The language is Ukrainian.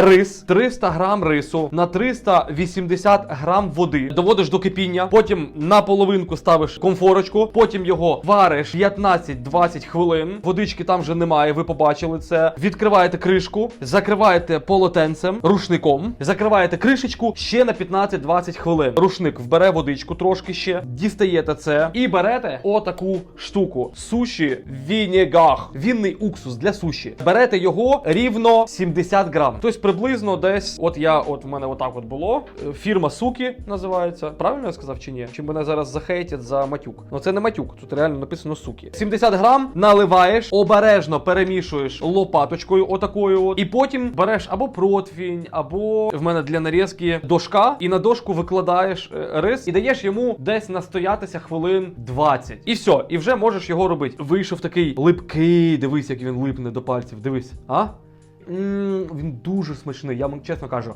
рис, 300 грам рису на 380 грам води. Доводиш до кипіння, потім на половинку ставиш комфорочку, потім його вариш 15-20 хвилин. Водички там вже немає, ви побачили це. Відкриваєте кришку, закриваєте полотенцем, рушником, закриваєте кришечку ще на 15-20 хвилин. Рушник вбере водичку трошки ще, дістаєте це і берете отаку штуку. Суші вінігах. Вінний уксус для суші. Берете його рівно 70 грам. Тобто приблизно десь, от я, от в мене отак от було. Фірма Суки називається. Правильно я сказав чи ні? Чи мене зараз захейтять за матюк? Ну це не матюк, тут реально написано суки. 70 грам наливаєш, обережно перемішуєш лопаточкою, отакою от, і потім береш або противінь, або в мене для нарізки дошка, і на дошку викладаєш е, рис і даєш йому десь настоятися хвилин 20. І все, і вже можеш його робити. Вийшов такий липкий, дивись, як він липне до пальців. Дивись, а? М, він дуже смачний, я вам чесно кажу.